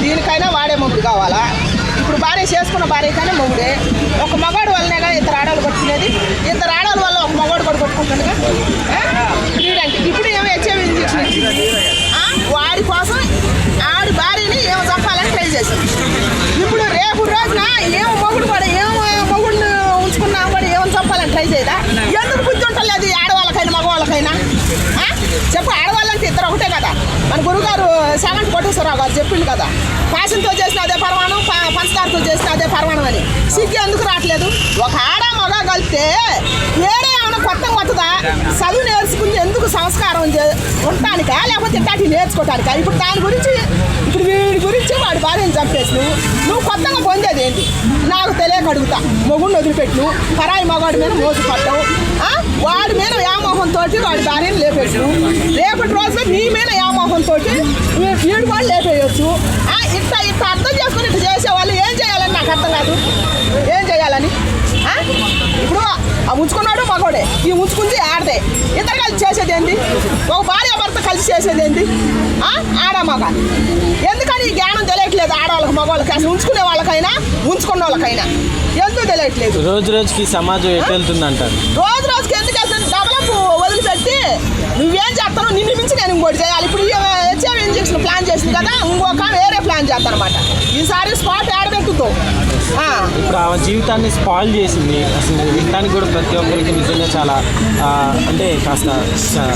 దీనికైనా వాడే మొగుడు కావాలా ఇప్పుడు భార్య చేసుకున్న భార్యకైనా మొగుడే ఒక మగాడు వల్లనే ఇద్దరు ఆడవాళ్ళు కొట్టుకునేది? ఇద్దరు ఆడవాళ్ళ వల్ల ఒక మగాడు కొడుకు చెప్పు ఆడవాళ్ళంటే ఇద్దరు ఒకటే కదా? మన గురుగారు సెవెంత్ కోటేశ్వరరావు గారు చెప్పిండు కదా ఫ్యాషన్తో చేసిన అదే పరమాణం ప- పంచదారతో చేసిన అదే పరమాణం అని. సిగ్గు ఎందుకు రావట్లేదు? ఒక ఆడ మగ కలిపితే వేరే ఏమైనా కొత్త కొత్తదా చదువు నేర్చుకుంది ఎందుకు సంస్కారం చే- ఉండటానికా? లేకపోతే ఇట్లాంటివి నేర్చుకోవటానికా ఇప్పుడు దాని గురించి ఇప్పుడు వీడి గురించి వాడి భార్యను చంపేసి నువ్వు నువ్వు కొత్తగా పొందేది ఏంటి? నాకు తెలియక అడుగుతా. మొగుడిని వదిలిపెట్టు. పరాయి మగవాడి మీద మోసు పట్టవు వ్యామోహంతో వాడి భార్యను లేపేసు రేపటి రోజున నీ మీద వ్యామోహంతో వీడు కూడా లేపేయచ్చు. ఇట్లా ఇట్లా అర్థం చేసుకుని ఇట్లా చేసేవాళ్ళు ఏం చేయాలని నాకు అర్థం కాదు. ఏం చేయాలని? ఇప్పుడు ఆ ఉంచుకున్నాడు మగోడే. ఈ ఉంచుకుంది ఆడదే. ఇద్దరు కలిసి చేసేది ఏంటి ఒక భార్య భర్త కలిసి చేసేది ఏంటి? ఆడ మగ. ఎందుకని ఈ జ్ఞానం తెలియట్లేదు ఆడవాళ్ళకి మగవాళ్ళకి? అసలు ఉంచుకునే వాళ్ళకైనా ఉంచుకున్న వాళ్ళకైనా? ఎందుకు తెలియట్లేదు? రోజు రోజుకి సమాజం ఎటు వెళ్తుంది అంటారు రోజు రోజుకి ఎందుకు వెళ్తుంది డెవలప్ వదిలిపెట్టి నువ్వేం చేస్తావు నిన్ను మించి నేను ఇంకోటి చేయాలి. ఇప్పుడు హెచ్ఐవి ఇంజక్షన్ ప్లాన్ చేసింది కదా ఇంకొక వేరే ప్లాన్ చేస్తాను అనమాట ఈసారి స్పాట్ ఆడబెట్టుతావు ఆ. ఇప్పుడు ఆమె జీవితాన్ని స్పాయిల్ చేసింది. అసలు వినడానికి కూడా ప్రతి ఒక్కరికి నిజంగా చాలా అంటే కాస్త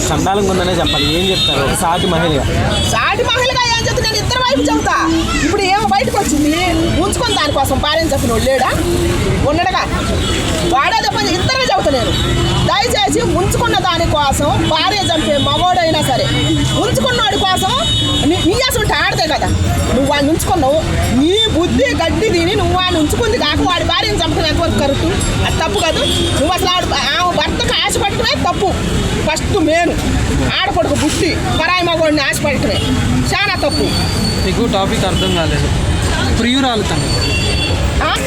చండాలంగా ఉందనే చెప్పాలి. ఏం చెప్తారు? ఒక సాటి మహిళగా. సాటి మహిళగా ఏం చెప్తా? నేను ఇద్దరు వైపు చెబుతా. ఇప్పుడు ఏమో బయటకు వచ్చింది. ఉంచుకొని దానికోసం చెప్పిన వాడు లేడా? ఉండడుగా వాడే చెప్పని ఇద్దరు చెబుతా నేను దయచేసి ఉంచుకున్న దానికోసం భార్య చంపే మగోడైనా సరే ఉంచుకున్నవాడి కోసం నీ అసలు ఆడదే కదా. నువ్వు వాడిని ఉంచుకున్నావు. నీ బుద్ధి గడ్డి తిని నువ్వు వాడిని ఉంచుకుంది కాక వాడి భార్యను చంపడం ఎంతవరకు కరెక్ట్? అది తప్పు కాదు. నువ్వు అసలు ఆడ ఆమె భర్తకు ఆశపడటమే తప్పు. ఫస్ట్ మేను ఆడపడుకు బుద్ధి పరాయి మగవాడిని ఆశపడటమే. చాలా తప్పు. మీకు టాపిక్ అర్థం కాలేదు. ప్రియురాలు తను.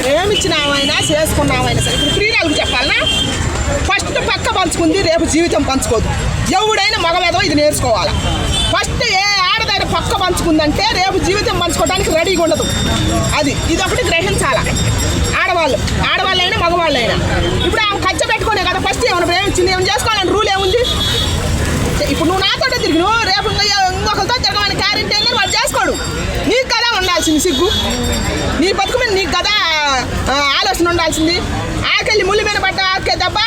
ఏమిచ్చినామైనా చేసుకున్నామైనా సరే. ఇప్పుడు పక్క పంచుకుంది రేపు జీవితం పంచుకోదు. ఎవడైనా మగవేదో ఇది నేర్చుకోవాలి? ఫస్ట్ ఏ ఆడదైన పక్క పంచుకుందంటే రేపు జీవితం పంచుకోవడానికి రెడీగా ఉండదు. అది ఇది ఒకటి గ్రహించాల? ఆడవాళ్ళు ఆడవాళ్ళైనా మగవాళ్ళైనా ఇప్పుడు ఆమె ఖర్చు పెట్టుకునే కదా ఫస్ట్ ఏమైనా ప్రేమించింది ఏమైనా చేసుకోవాలని రూల్ ఏముంది ఇప్పుడు నువ్వు నాతో తిరిగి నువ్వు రేపు ఇంకో- ఇంకొకరితో తిరగమని క్యారెంట్ ఏందని వాడు చేసుకోడు నీకు కదా ఉండాల్సింది సిగ్గు నీ బతుకు మీద నీకు కదా ఆ, ఆలోచన ఉండాల్సింది. ఆకెళ్ళి ముళ్ళు మీద పడ్డ ఆకే తప్ప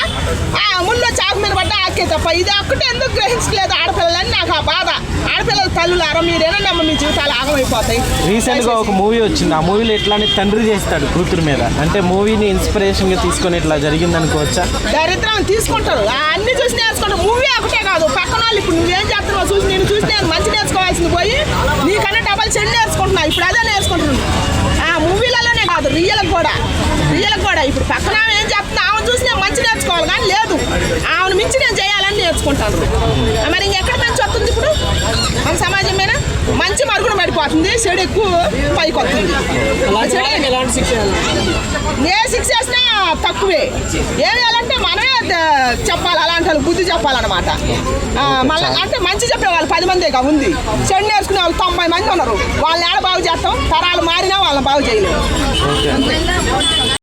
ఆ ముళ్ళు చాకు మీద పడ్డ ఆకే తప్ప ఇది ఒక్కటే ఎందుకు గ్రహించలేదు ఆడపిల్లలని నాకు ఆ బాధ. ఆడపిల్లల తల్లులారా మీరేనమ్మా మీ జీవితాలు ఆగమైపోతాయి. రీసెంట్గా ఒక మూవీ వచ్చింది. ఆ మూవీలో ఎట్లానే తండ్రి చేస్తాడు కూతురు మీద. అంటే మూవీని ఇన్స్పిరేషన్గా తీసుకొని ఇట్లా జరిగింది అనుకోవచ్చా దరిద్రం తీసుకుంటారు. అన్ని చూసి నేర్చుకుంటారు. మూవీ ఒకటే కాదు పక్కన వాళ్ళు ఇప్పుడు నువ్వేం చేస్తున్నావు చూసి నేను చూసి నేను మంచి నేర్చుకోవాల్సింది పోయి నీకన్నా డబల్ చెడు నేర్చుకుంటున్నా. ఇప్పుడు అదే నేర్చుకుంటున్నాను. కాదు రియల్ కూడా. రియల్ కూడా. ఇప్పుడు పక్కన ఏం చెప్తున్నా ఆమె చూసి నేను మంచి నేర్చుకోవాలి కానీ లేదు. ఆమెను మించి నేను చేయాలని నేర్చుకుంటాను. మరి ఇంకెక్కడ మంచి వస్తుంది ఇప్పుడు? మన సమాజం మీద మంచి మరుగున పడిపోతుంది చెడు ఎక్కువ పైకి వస్తుంది ఏ శిక్ష వేసినా తక్కువే. ఏం చేయాలంటే మనమే చెప్పాలి అలాంటి వాళ్ళకి బుద్ధి చెప్పాలన్నమాట. మళ్ళీ అంటే మంచి చెప్పే వాళ్ళు పది మందిగా ఉంది. చెడు నేర్చుకునే వాళ్ళు తొంభై మంది ఉన్నారు. వాళ్ళని ఏడ బాగు చేస్తాం? తరాలు మారినా వాళ్ళని బాగు చేయలేము ఓకే.